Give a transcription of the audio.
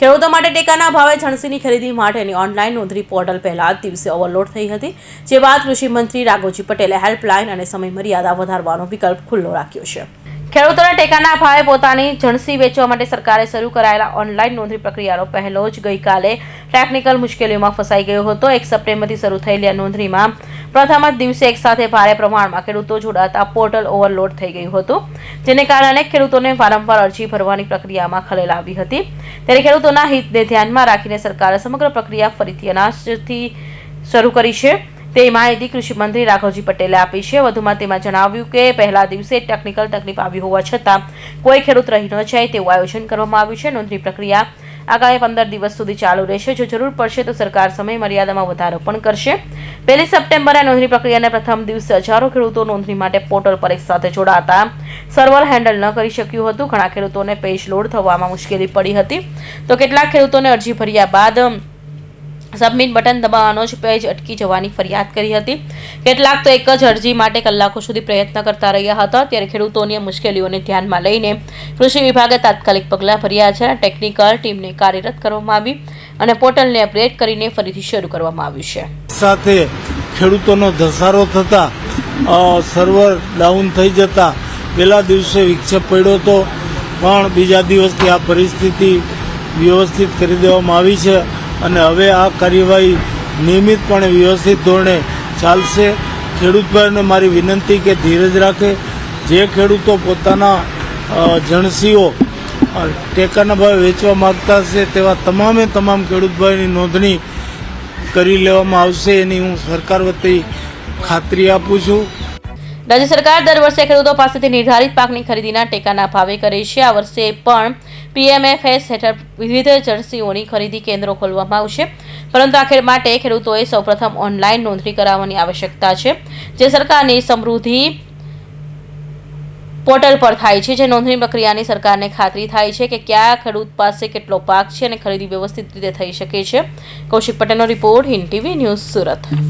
ખેડૂતો માટે ટેકાના ભાવે જણસીની ખરીદી માટેની ઓનલાઈન નોંધણી પોર્ટલ પહેલા જ દિવસે ઓવરલોડ થઈ હતી. જે બાદ કૃષિ મંત્રી રાઘોજી પટેલે હેલ્પલાઇન અને સમય મર્યાદા વધારવાનો વિકલ્પ ખુલ્લો રાખ્યો છે. ખેડૂતોના ટેકાના ભાવે પોતાની જણસી વેચવા માટે સરકારે શરૂ કરાયેલા ઓનલાઈન નોંધણી પ્રક્રિયાનો પહેલો જ ગઈકાલે ટેકનિકલ મુશ્કેલીઓમાં ફસાઈ ગયો હતો. એક સપ્ટેમ્બરથી શરૂ થયેલી આ નોંધણીમાં પ્રથમ જ દિવસે એકસાથે ભારે પ્રમાણમાં ખેડૂતો જોડાતા પોર્ટલ ઓવરલોડ થઈ ગયું હતું, જેને કારણે ખેડૂતોને વારંવાર અરજી ભરવાની પ્રક્રિયામાં ખલેલ આવી હતી. ત્યારે ખેડૂતોના હિતને ધ્યાનમાં રાખીને સરકારે સમગ્ર પ્રક્રિયા ફરીથી અનાજથી શરૂ કરી છે. તે માહિતી કૃષિમંત્રી રાઘવજી પટેલે આપી છે. વધુમાં તેમાં જણાવ્યું કે પહેલા દિવસે ટેકનિકલ તકલીફ આવી હોવા છતાં કોઈ ખેડૂત રહી ન જાય તેવું આયોજન કરવામાં આવ્યું છે. નોંધણી પ્રક્રિયા આગામી પંદર દિવસ સુધી ચાલુ રહેશે. જો જરૂર પડશે તો સરકાર સમય મર્યાદામાં વધારો પણ કરશે. પહેલી સપ્ટેમ્બરે નોંધણી પ્રક્રિયાના પ્રથમ દિવસે હજારો ખેડૂતો નોંધણી માટે પોર્ટલ પર એકસાથે જોડાતા સર્વર હેન્ડલ ન કરી શક્યું હતું. ઘણા ખેડૂતોને પેજ લોડ થવામાં મુશ્કેલી પડી હતી. તો કેટલાક ખેડૂતોને અરજી ભર્યા બાદ સબમિટ બટન દબાવવાનો જ પેજ અટકી જવાની ફરિયાદ કરી હતી. કેટલાક તો એક જ અરજી માટે કલાકો સુધી પ્રયત્ન કરતા રહ્યા હતા, ત્યારે ખેડૂતોની મુશ્કેલીઓને ધ્યાનમાં લઈને કૃષિ વિભાગે તાત્કાલિક પગલાં ભર્યા છે ટેકનિકલ ટીમને કાર્યરત કરવામાં આવી અને પોર્ટલને અપડેટ કરીને ફરીથી શરૂ કરવામાં આવ્યું છે. સાથે ખેડૂતોનો ધસારો થતા સર્વર ડાઉન થઈ જતા પહેલા દિવસે વિક્ષેપ પડ્યો હતો, પણ બીજા દિવસથી આ પરિસ્થિતિ વ્યવસ્થિત કરી દેવામાં આવી છે. અને હવે આ કાર્યવાહી નિયમિતપણે વ્યવસ્થિત ધોરણે ચાલશે. ખેડૂતભાઈને મારી વિનંતી કે ધીરજ રાખે. જે ખેડૂતો પોતાના જણસીઓ ટેકાના ભાવે વેચવા માગતા હશે તેવા તમામે તમામ ખેડૂતભાઈની નોંધણી કરી લેવામાં આવશે એની હું સરકાર વતી ખાતરી આપું છું. રાજ્ય સરકાર દર વર્ષે ખેડૂતો પાસેથી નિર્ધારિત પાકની ખરીદીના ટેકાના ભાવે કરે છે. આ વર્ષે પણ પીએમએફએસ હેઠળ વિવિધ જર્સીઓની ખરીદી કેન્દ્રો ખોલવામાં આવશે. પરંતુ આ માટે ખેડૂતોએ સૌપ્રથમ ઓનલાઈન નોંધણી કરાવવાની આવશ્યકતા છે, જે સરકારની સમૃદ્ધિ પોર્ટલ પર થાય છે, જે નોંધણી પ્રક્રિયાની સરકારને ખાતરી થાય છે કે કયા ખેડૂત પાસે કેટલો પાક છે અને ખરીદી વ્યવસ્થિત રીતે થઈ શકે છે. કૌશિક પટેલનો report Hind TV news Surat.